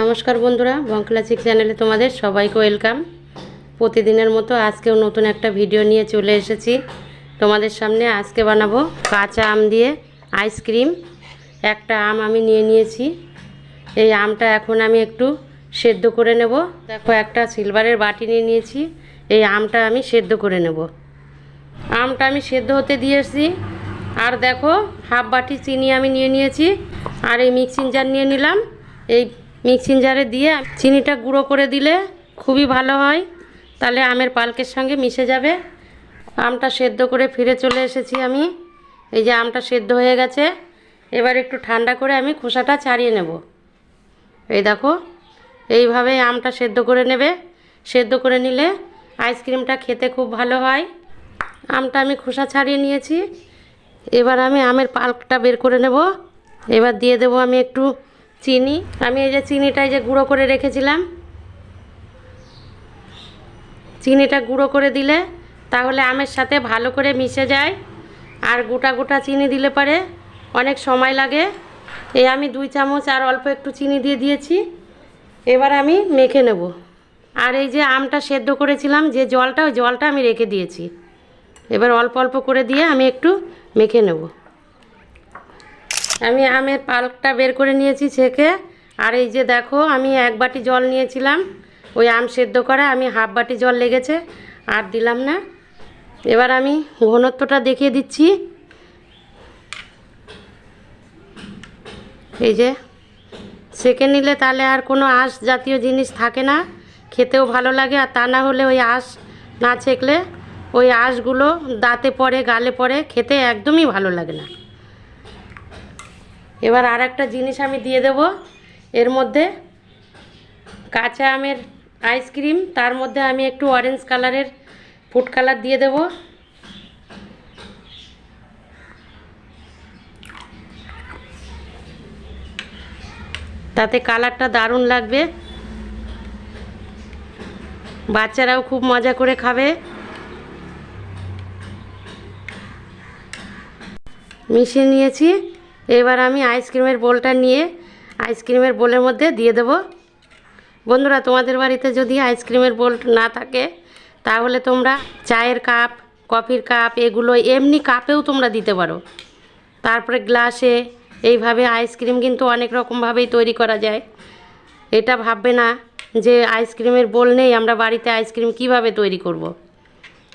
নমস্কার বন্ধুরা, বঙ্কলাচিক চ্যানেলে তোমাদের সবাইকে ওয়েলকাম। প্রতিদিনের মতো আজকেও নতুন একটা ভিডিও নিয়ে চলে এসেছি। তোমাদের সামনে আজকে বানাবো কাঁচা আম দিয়ে আইসক্রিম একটা আম আমি নিয়ে নিয়েছি। এই আমটা এখন আমি একটু সেদ্ধ করে নেব। দেখো, একটা সিলভারের বাটি নিয়ে নিয়েছি। এই আমটা আমি সেদ্ধ করে নেব। আমটা আমি সেদ্ধ হতে দিয়েছি। আর দেখো হাফ বাটি চিনি আমি নিয়ে নিয়েছি। আর এই মিক্সিং জার নিয়ে নিলাম। এই মিক্সিং জারে দিয়ে চিনিটা গুঁড়ো করে দিলে খুবই ভালো হয়। তাহলে আমের পালকের সঙ্গে মিশে যাবে। আমটা সেদ্ধ করে ফিরে চলে এসেছি আমি। এই যে আমটা সেদ্ধ হয়ে গেছে। এবার একটু ঠান্ডা করে আমি খোসাটা ছাড়িয়ে নেব। এই দেখো, এইভাবে আমটা সেদ্ধ করে নেবে। সেদ্ধ করে নিলে আইসক্রিমটা খেতে খুব ভালো হয়। আমটা আমি খোসা ছাড়িয়ে নিয়েছি। এবার আমি আমের পাল্পটা বের করে নেব। এবার দিয়ে দেবো আমি একটু চিনি। আমি এই যে চিনিটা যে গুঁড়ো করে রেখেছিলাম। চিনিটা গুঁড়ো করে দিলে তাহলে আমের সাথে ভালো করে মিশে যায়। আর গোটা গোটা চিনি দিলে পারে। অনেক সময় লাগে। এই আমি দুই চামচ আর অল্প একটু চিনি দিয়ে দিয়েছি। এবার আমি মেখে নেব। আর এই যে আমটা সেদ্ধ করেছিলাম, যে জলটা, ওই জলটা আমি রেখে দিয়েছি। এবার অল্প অল্প করে দিয়ে আমি একটু মেখে নেব। আমি আমের পাল্কটা বের করে নিয়েছি ছেঁকে। আর এই যে দেখো, আমি এক বাটি জল নিয়েছিলাম। ওই আম সেদ্ধ করা, আমি হাফ বাটি জল লেগেছে, আর দিলাম না। এবার আমি ঘনত্বটা দেখিয়ে দিচ্ছি। এই যে সেকে নিলে তাহলে আর কোনো আঁশ জাতীয় জিনিস থাকে না। খেতেও ভালো লাগে, আর তা না হলে ওই আঁশ না ছেঁকলে ওই আঁশগুলো দাঁতে পড়ে, গালে পড়ে, খেতে একদমই ভালো লাগে না। এবার আর একটা জিনিস আমি দিয়ে দেব। এর মধ্যে কাঁচা আমের আইসক্রিম তার মধ্যে আমি একটু অরেঞ্জ কালারের ফুড কালার দিয়ে দেব। তাতে কালারটা দারুণ লাগবে। বাচ্চারাও খুব মজা করে খাবে। মিশিয়ে নিয়েছি। এবার আমি আইসক্রিমের বোলটা নিয়ে আইসক্রিমের বোলের মধ্যে দিয়ে দেব। বন্ধুরা, তোমাদের বাড়িতে যদি আইসক্রিমের বোল না থাকে, তাহলে তোমরা চায়ের কাপ, কফির কাপ, এগুলো এমনি কাপেও তোমরা দিতে পারো। তারপরে গ্লাসে এইভাবে আইসক্রিম কিন্তু অনেক রকমভাবেই তৈরি করা যায়। এটা ভাববে না যে আইসক্রিমের বোল নেই, আমরা বাড়িতে আইসক্রিম কীভাবে তৈরি করব।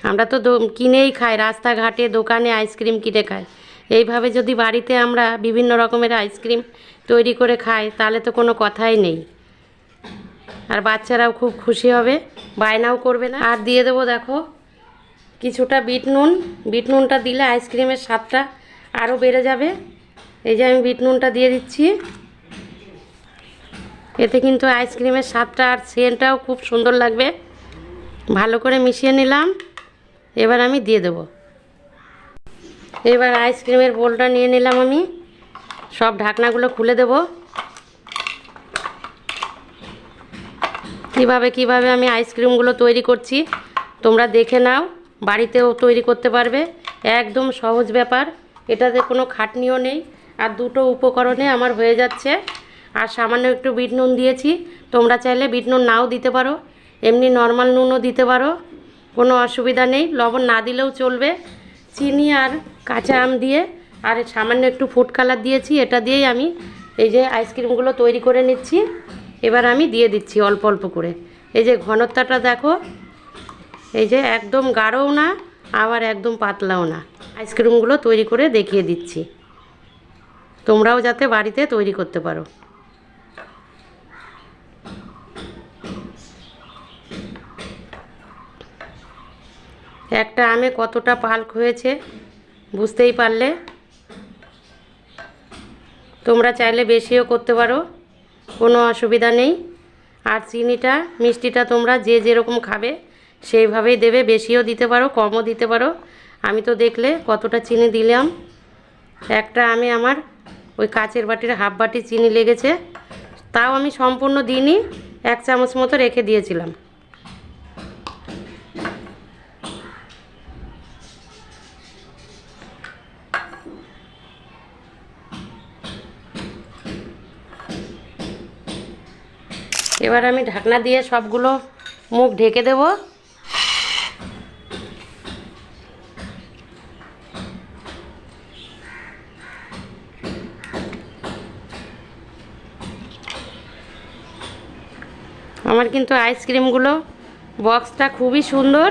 আমরা তো কিনেই খাই, রাস্তাঘাটে, দোকানে আইসক্রিম কিনে খাই। এইভাবে যদি বাড়িতে আমরা বিভিন্ন রকমের আইসক্রিম তৈরি করে খাই, তাহলে তো কোনো কথাই নেই। আর বাচ্চারাও খুব খুশি হবে, বায়নাও করবে না। আর দিয়ে দেবো দেখো, কিছুটা বিট নুন। বিট নুনটা দিলে আইসক্রিমের স্বাদটা আরও বেড়ে যাবে। এই যে আমি বিট নুনটা দিয়ে দিচ্ছি। এতে কিন্তু আইসক্রিমের স্বাদটা আর সেন্টটাও খুব সুন্দর লাগবে। ভালো করে মিশিয়ে নিলাম। এবার আমি দিয়ে দেবো। এবার আইসক্রিমের বোলটা নিয়ে নিলাম আমি। সব ঢাকনাগুলো খুলে দেব। কীভাবে কীভাবে আমি আইসক্রিমগুলো তৈরি করছি, তোমরা দেখে নাও। বাড়িতেও তৈরি করতে পারবে। একদম সহজ ব্যাপার। এটাতে কোনো খাটনিও নেই। আর দুটো উপকরণে আমার হয়ে যাচ্ছে। আর সামান্য একটু বিট নুন দিয়েছি। তোমরা চাইলে বিট নুন নাও দিতে পারো। এমনি নর্মাল নুনও দিতে পারো। কোনো অসুবিধা নেই। লবণ না দিলেও চলবে। চিনি আর কাঁচা আম দিয়ে, আর সামান্য একটু ফুড কালার দিয়েছি, এটা দিয়েই আমি এই যে আইসক্রিমগুলো তৈরি করে নিচ্ছি। এবার আমি দিয়ে দিচ্ছি অল্প অল্প করে। এই যে ঘনত্বটা দেখো, এই যে একদম গাঢ়ও না, আবার একদম পাতলাও না। আইসক্রিমগুলো তৈরি করে দেখিয়ে দিচ্ছি। তোমরাও যাতে বাড়িতে তৈরি করতে পারো। একটা আমে কতটা পাল্ক হয়েছে বুঝতেই পারলে? তোমরা চাইলে বেশিও করতে পারো, কোনো অসুবিধা নেই। আর চিনিটা, মিষ্টিটা তোমরা যে যেরকম খাবে সেইভাবেই দেবে, বেশিও দিতে পারো, কমও দিতে পারো। আমি তো দেখলে কতটা চিনি দিলাম। একটা আমি আমার ওই কাচের বাটির হাফ বাটি চিনি লেগেছে, তাও আমি সম্পূর্ণ দিনই এক চামচ মতো রেখে দিয়েছিলাম। এবার আমি ঢাকনা দিয়ে সবগুলো মুখ ঢেকে দেব। আমার কিন্তু আইসক্রিমগুলো বক্সটা খুবই সুন্দর,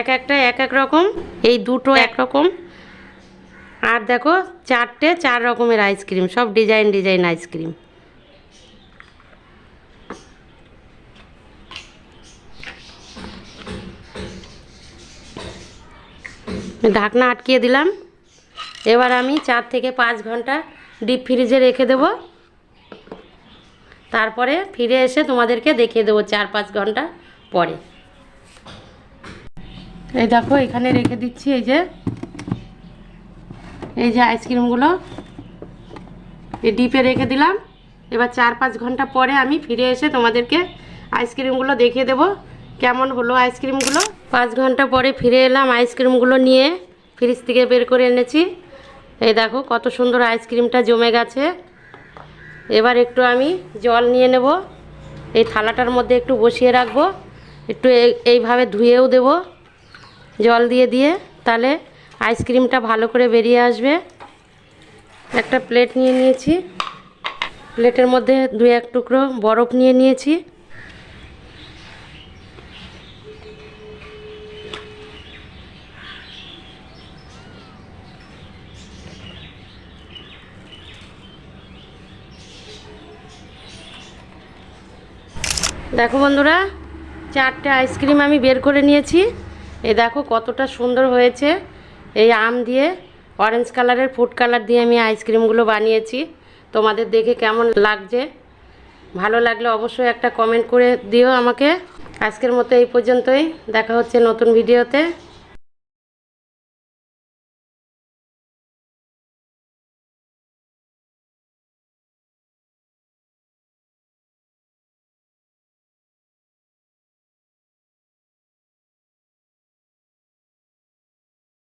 এক একটা, এক এক রকম, এই দুটো এক রকম। আর দেখো, চারটে চার রকমের আইসক্রিম, সব ডিজাইন ডিজাইন আইসক্রিম। ঢাকনা আটকিয়ে দিলাম। এবার আমি চার থেকে পাঁচ ঘণ্টা ডিপ ফ্রিজে রেখে দেব। তারপরে ফিরে এসে তোমাদেরকে দেখিয়ে দেবো চার পাঁচ ঘণ্টা পরে। এই দেখো, এখানে রেখে দিচ্ছি এই যে এই যে আইসক্রিমগুলো এই ডিপে রেখে দিলাম। এবার চার পাঁচ ঘণ্টা পরে আমি ফিরে এসে তোমাদেরকে আইসক্রিমগুলো দেখিয়ে দেবো। কেমন হলো আইসক্রিমগুলো পাঁচ ঘণ্টা পরে ফিরে এলাম আইসক্রিমগুলো নিয়ে, ফ্রিজ থেকে বের করে এনেছি। এই দেখো কত সুন্দর আইসক্রিমটা জমে গেছে। এবার একটু আমি জল নিয়ে নেব, এই থালাটার মধ্যে একটু বসিয়ে রাখব, একটু এই- এইভাবে ধুয়েও দেব, জল দিয়ে দিয়ে, তাহলে আইসক্রিমটা ভালো করে বেরিয়ে আসবে। একটা প্লেট নিয়ে নিয়েছি, প্লেটের মধ্যে দু এক টুকরো বরফ নিয়ে নিয়েছি। দেখো বন্ধুরা, চারটে আইসক্রিম আমি বের করে নিয়েছি। এই দেখো কতটা সুন্দর হয়েছে। এই আম দিয়ে অরেঞ্জ কালারের ফুড কালার দিয়ে আমি আইসক্রিমগুলো বানিয়েছি। তোমাদের দেখে কেমন লাগছে? ভালো লাগলে অবশ্যই একটা কমেন্ট করে দিও আমাকে। আজকের মতো এই পর্যন্তই। দেখা হচ্ছে নতুন ভিডিওতে